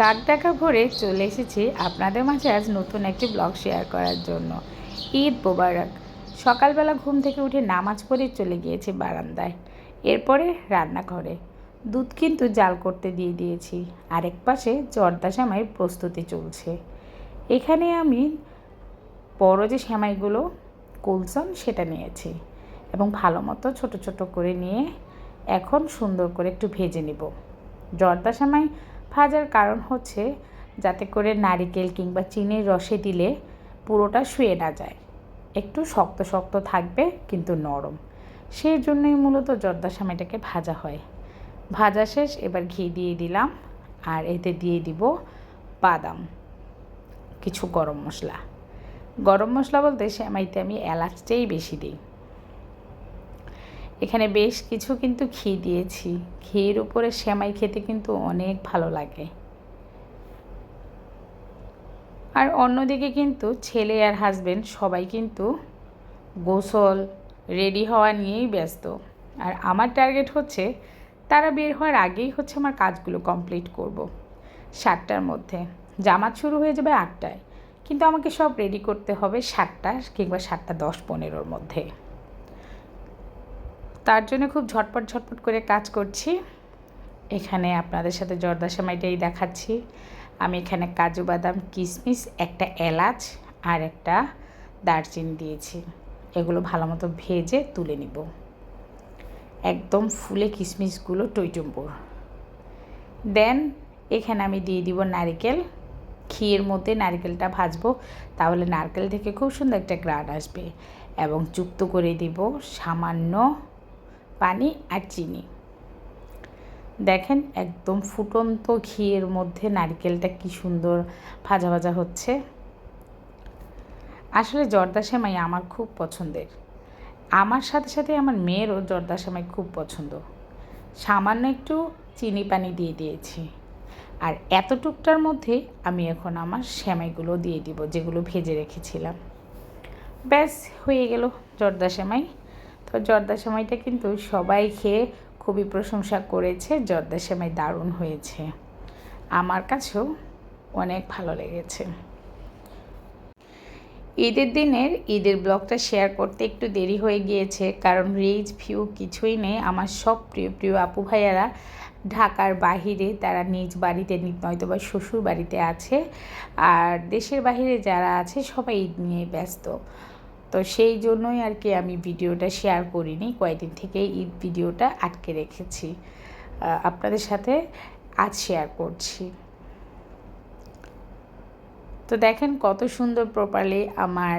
কাক ডাকা ভরে চলে এসেছি আপনাদের মাঝে আজ নতুন একটি ব্লগ শেয়ার করার জন্য। ঈদ মোবারক। সকালবেলা ঘুম থেকে উঠে নামাজ পড়ে চলে গিয়েছি বারান্দায়। এরপরে রান্নাঘরে। দুধ কিন্তু জাল করতে দিয়ে দিয়েছি। আরেক পাশে জর্দা সেমাইয়ের প্রস্তুতি চলছে। এখানে আমি বড় যে সেমাইগুলো কুলসন সেটা নিয়েছি এবং ভালো মতো ছোটো ছোটো করে নিয়ে এখন সুন্দর করে একটু ভেজে নিব। জর্দা সেমাই ভাজার কারণ হচ্ছে যাতে করে নারিকেল কিংবা চিনির রসে দিলে পুরোটা শুয়ে না যায়। একটু শক্ত শক্ত থাকবে, কিন্তু নরম। সেই জন্যই মূলত জর্দা সেমাইটাকে ভাজা হয়। ভাজা শেষ, এবার ঘি দিয়ে দিলাম, আর এতে দিয়ে দিব বাদাম, কিছু গরম মশলা। গরম মশলা বলতে সেমাইতে আমি এলাচটাই বেশি দিই। এখানে বেশ কিছু কিন্তু ঘি দিয়েছি। ঘির উপরে সেমাই খেতে কিন্তু অনেক ভালো লাগে। আর অন্যদিকে কিন্তু ছেলে আর হাজবেন্ড সবাই কিন্তু গোসল রেডি হওয়া নিয়েই ব্যস্ত। আর আমার টার্গেট হচ্ছে তারা বের হওয়ার আগেই হচ্ছে আমার কাজগুলো কমপ্লিট করব। সাতটার মধ্যে। জামাত শুরু হয়ে যাবে আটটায়। কিন্তু আমাকে সব রেডি করতে হবে সাতটা কিংবা সাতটা দশ পনেরোর মধ্যে। তার জন্য খুব ঝটপট ঝটপট করে কাজ করছি। এখানে আপনাদের সাথে জর্দা সেমাইটাই দেখাচ্ছি। আমি এখানে কাজু বাদাম কিশমিশ একটা এলাচ আর একটা দারচিনি দিয়েছি। এগুলো ভালো মতো ভেজে তুলে নিব। একদম ফুলে কিশমিশগুলো টইটুম্বুর। দেন এখানে আমি দিয়ে দিব নারিকেল। ঘিয়ের মধ্যে নারকেলটা ভাজবো, তাহলে নারকেল থেকে খুব সুন্দর একটা গ্রাড আসবে। এবং যুক্ত করে দিব সামান্য পানি আর চিনি। দেখেন একদম ফুটন্ত ঘিয়ের মধ্যে নারকেলটা কি সুন্দর ভাজা ভাজা হচ্ছে। আসলে জর্দা সেমাই আমার খুব পছন্দের। আমার সাথে সাথে আমার মেয়েরও জর্দা সেমাই খুব পছন্দ। সামান্য একটু চিনি পানি দিয়ে দিয়েছি। আর এতটুকটার মধ্যে আমি এখন আমার সেমাইগুলো দিয়ে দিব, যেগুলো ভেজে রেখেছিলাম। ব্যাস, হয়ে গেল জর্দা সেমাই। তো জর্দা সেমাইটা কিন্তু সবাই খেয়ে খুবই প্রশংসা করেছে, জর্দা সেমাই দারুণ হয়েছে। আমার কাছেও অনেক ভালো লেগেছে। ঈদের দিনের, ঈদের ব্লগটা শেয়ার করতে একটু দেরি হয়ে গিয়েছে, কারণ রিচ ভিউ কিছুই নেই। আমার সব প্রিয় প্রিয় আপু ভাইয়ারা ঢাকার বাহিরে, তারা নিজ বাড়িতে নয়তো বা শ্বশুর বাড়িতে আছে। আর দেশের বাহিরে যারা আছে, সবাই ঈদ নিয়ে ব্যস্ত। তো সেই জন্যই আর কি আমি ভিডিওটা শেয়ার করিনি। কয়েকদিন থেকে ঈদ ভিডিওটা আটকে রেখেছি। আপনাদের সাথে আজ শেয়ার করছি। তো দেখেন কত সুন্দর প্রপারলি আমার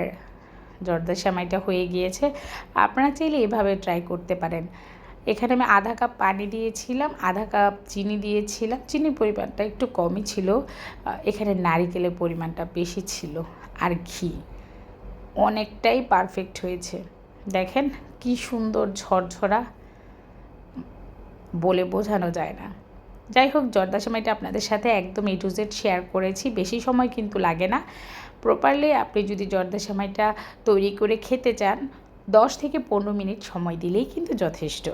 জর্দা সেমাইটা হয়ে গিয়েছে। আপনারা চাইলে এভাবে ট্রাই করতে পারেন। এখানে আমি আধা কাপ পানি দিয়েছিলাম, আধা কাপ চিনি দিয়েছিলাম। চিনির পরিমাণটা একটু কমই ছিল। এখানে নারিকেলের পরিমাণটা বেশি ছিল। আর ঘি। অনেকটাই পারফেক্ট হয়েছে। দেখেন কি সুন্দর ঝরঝরা বলে বোঝানো যায় না। যাই হোক, জর্দা সময়টা আপনাদের সাথে একদম এ টু জেড শেয়ার করেছি, বেশি সময় কিন্তু লাগে না। প্রপারলি আপনি যদি জর্দা সময়টা তৈরি করে খেতে চান, দশ থেকে পনেরো মিনিট সময় দিলেই কিন্তু যথেষ্ট।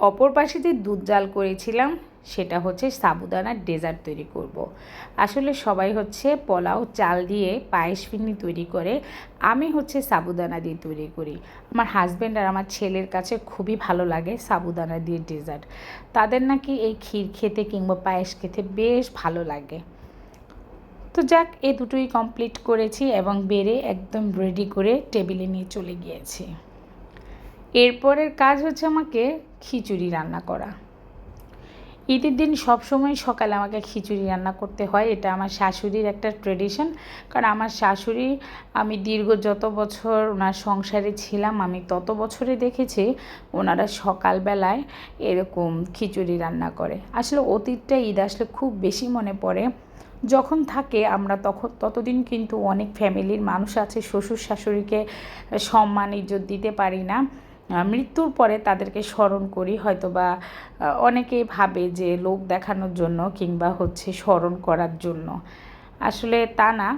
অপর পাশে যে দুধ জাল করেছিলাম সেটা হচ্ছে সাবুদানার ডেজার্ট তৈরি করব। আসলে সবাই হচ্ছে পোলাও, চাল দিয়ে পায়েস ফিরনি তৈরি করে, আমি হচ্ছে সাবুদানা দিয়ে তৈরি করি। আমার হাজব্যান্ড আর আমার ছেলের কাছে খুবই ভালো লাগে সাবুদানা দিয়ে ডেজার্ট। তাদের নাকি এই ক্ষীর খেতে কিংবা পায়েস খেতে বেশ ভালো লাগে। তো যাক, এ দুটোই কমপ্লিট করেছি এবং বেড়ে একদম রেডি করে টেবিলে নিয়ে চলে গিয়েছি। এরপরের কাজ হচ্ছে আমাকে খিচুড়ি রান্না করা। ঈদের দিন সবসময় সকালে আমাকে খিচুড়ি রান্না করতে হয়। এটা আমার শাশুড়ির একটা ট্রেডিশন কারণ আমার শাশুড়ি, আমি দীর্ঘ যত বছর ওনার সংসারে ছিলাম, আমি তত বছরে দেখেছি ওনারা সকালবেলায় এরকম খিচুড়ি রান্না করে। আসলে অতীতটা ঈদ আসলে খুব বেশি মনে পড়ে। যখন থাকে আমরা তখন, ততদিন কিন্তু অনেক ফ্যামিলির মানুষ আছে, শ্বশুর শাশুড়িকে সম্মান, ইজ্জত দিতে পারি না। মৃত্যুর পরে তাদেরকে স্মরণ করি হয়তো বা অনেকেই ভাবে যে লোক দেখানোর জন্য কিংবা হচ্ছে স্মরণ করার জন্য। আসলে তা না,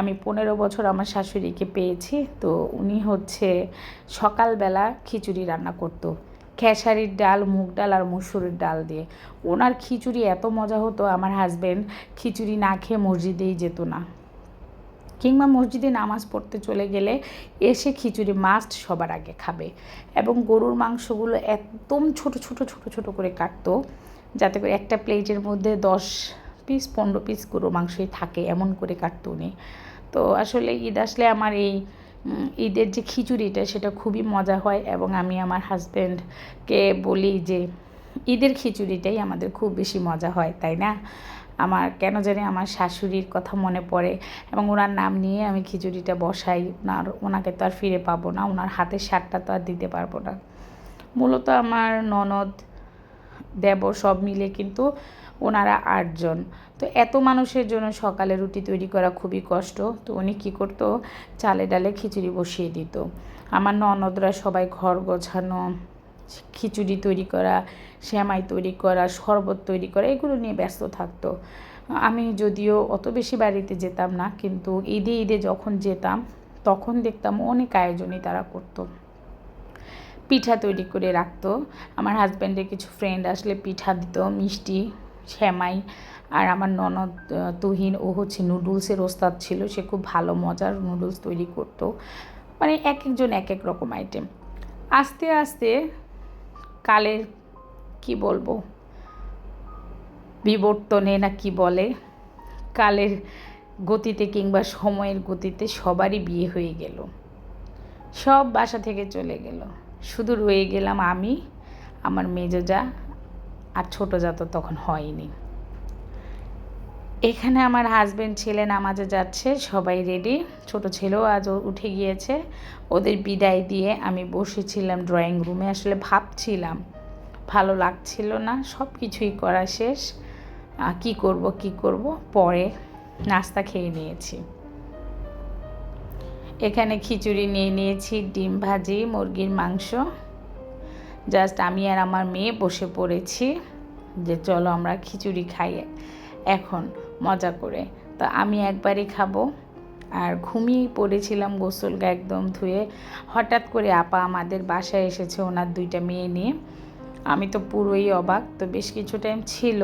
আমি পনেরো বছর আমার শাশুড়িকে পেয়েছি, তো উনি হচ্ছে সকালবেলা খিচুড়ি রান্না করতো। খেসারির ডাল, মুগ ডাল আর মুসুরের ডাল দিয়ে। ওনার খিচুড়ি এত মজা হতো, আমার হাজব্যান্ড খিচুড়ি না খেয়ে মসজিদেই যেত না। কিংবা মসজিদে নামাজ পড়তে চলে গেলে এসে খিচুড়ি মাস্ট সবার আগে খাবে। এবং গরুর মাংসগুলো একদম ছোট ছোট ছোট ছোট করে কাটতো, যাতে করে একটা প্লেটের মধ্যে দশ পিস পনেরো পিস গরুর মাংসই থাকে, এমন করে কাটতো উনি। তো আসলে ঈদ আসলে আমার এই ঈদের যে খিচুড়িটা সেটা খুবই মজা হয় এবং আমি আমার হাজব্যান্ডকে বলি যে, ঈদের খিচুড়িটাই আমাদের খুব বেশি মজা হয়, তাই না? আমার কেন জানি আমার শাশুড়ির কথা মনে পড়ে এবং ওনার নাম নিয়ে আমি খিচুড়িটা বসাই। ওনার, ওনাকে তো আর ফিরে পাবো না, ওনার হাতের স্বাদটা তো আর দিতে পারব না। মূলত আমার ননদ, দেব সব মিলে কিন্তু ওনারা আটজন। তো এত মানুষের জন্য সকালে রুটি তৈরি করা খুবই কষ্ট। তো উনি কী করতো? চালে ডালে খিচুড়ি বসিয়ে দিত। আমার ননদরা সবাই ঘর গোছানো খিচুড়ি তৈরি করা শ্যামাই তৈরি করা, শরবত তৈরি করা, এগুলো নিয়ে ব্যস্ত থাকতো। আমি যদিও অত বেশি বাড়িতে যেতাম না, কিন্তু ঈদে ঈদে যখন যেতাম, তখন দেখতাম অনেক আয়োজনই তারা করতো। পিঠা তৈরি করে রাখতো। আমার হাজব্যান্ডের কিছু ফ্রেন্ড আসলে পিঠা দিত, মিষ্টি শ্যামাই আর আমার ননদ, তুহিন, ও হচ্ছে নুডলসের ওস্তাদ ছিল, সে খুব ভালো, মজার নুডলস তৈরি করতো। মানে এক একজন এক এক রকম আইটেম আস্তে আস্তে কালের, কি বলব, বিবর্তনে না কি বলে, কালের গতিতে কিংবা সময়ের গতিতে সবারই বিয়ে হয়ে গেল। সব বাসা থেকে চলে গেল। শুধু রয়ে গেলাম আমি, আমার মেজো যা, আর ছোটো যা তো তখন হয়নি। এখানে আমার হাজব্যান্ড ছেলে নামাজে যাচ্ছে, সবাই রেডি ছোট ছেলেও আজ উঠে গিয়েছে। ওদের বিদায় দিয়ে আমি বসেছিলাম ড্রয়িং রুমে আসলে ভাবছিলাম, ভালো লাগছিল না সব কিছুই করা শেষ। কি করব কি করব? পরে নাস্তা খেয়ে নিয়েছি। এখানে খিচুড়ি নিয়ে নিয়েছি, ডিম ভাজি, মুরগির মাংস। জাস্ট আমি আর আমার মেয়ে বসে পড়েছি যে চলো আমরা খিচুড়ি খাই। এখন মজা করে। তো আমি একবারই খাব। আর ঘুমিয়েই পড়েছিলাম গোসলগা একদম ধুয়ে। হঠাৎ করে আপা আমাদের বাসায় এসেছে ওনার দুইটা মেয়ে নিয়ে। আমি তো পুরোই অবাক। তো বেশ কিছু টাইম ছিল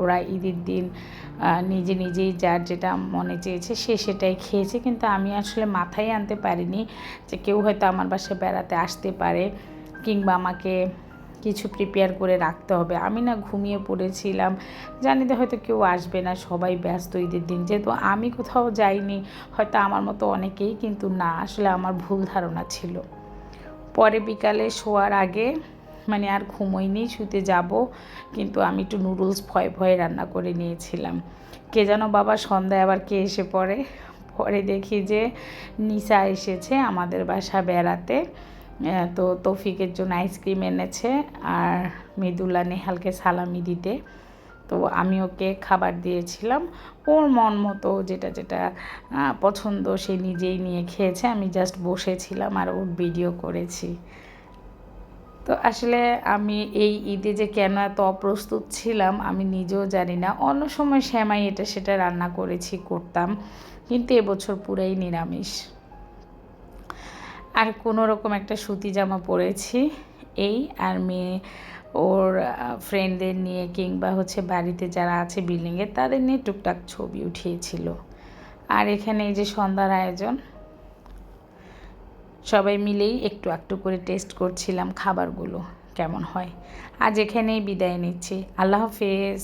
ওরা ঈদের দিন নিজে নিজেই যার যেটা মনে চেয়েছে সে সেটাই খেয়েছে। কিন্তু আমি আসলে মাথায় আনতে পারিনি যে কেউ হয়তো আমার বাসায় বেড়াতে আসতে পারে কিংবা আমাকে কিছু প্রিপেয়ার করে রাখতে হবে। আমি না ঘুমিয়ে পড়েছিলাম। জানি তো হয়তো কেউ আসবে না, সবাই ব্যস্ত ঈদের দিন। যেহেতু আমি কোথাও যাইনি, হয়তো আমার মতো অনেকেই কিন্তু না। আসলে আমার ভুল ধারণা ছিল। পরে বিকালে শোয়ার আগে মানে আর ঘুমোইনি শুতে যাব। কিন্তু আমি একটু নুডলস ভয়ে ভয়ে রান্না করে নিয়েছিলাম। কে যেন বাবা সন্ধ্যায় আবার কে এসে পড়ে। পরে দেখি যে নিশা এসেছে আমাদের বাসা বেড়াতে। তো তৌফিকের জন্য আইসক্রিম এনেছে আর মৃদুলা নেহালকে সালামি দিতে। তো আমি ওকে খাবার দিয়েছিলাম। ওর মন মতো যেটা যেটা পছন্দ সে নিজেই নিয়ে খেয়েছে। আমি জাস্ট বসেছিলাম আর ওর ভিডিও করেছি। তো আসলে আমি এই ঈদে যে কেন এত অপ্রস্তুত ছিলাম, আমি নিজেও জানি না। অন্য সময় শ্যামাই এটা সেটা রান্না করেছি, করতাম। কিন্তু এবছর পুরাই নিরামিষ। আর কোনো রকম একটা সুতি জামা পরেছি এই আর মেয়ে ওর ফ্রেন্ডদের নিয়ে কিংবা হচ্ছে বাড়িতে যারা আছে বিল্ডিংয়ে তাদের নিয়ে টুকটাক ছবি উঠিয়েছিল। আর এখানে এই যে সন্ধ্যার আয়োজন, সবাই মিলেই একটু একটু করে টেস্ট করছিলাম খাবারগুলো কেমন হয়। আজ এখানেই বিদায় নিচ্ছি। আল্লাহ হাফেজ।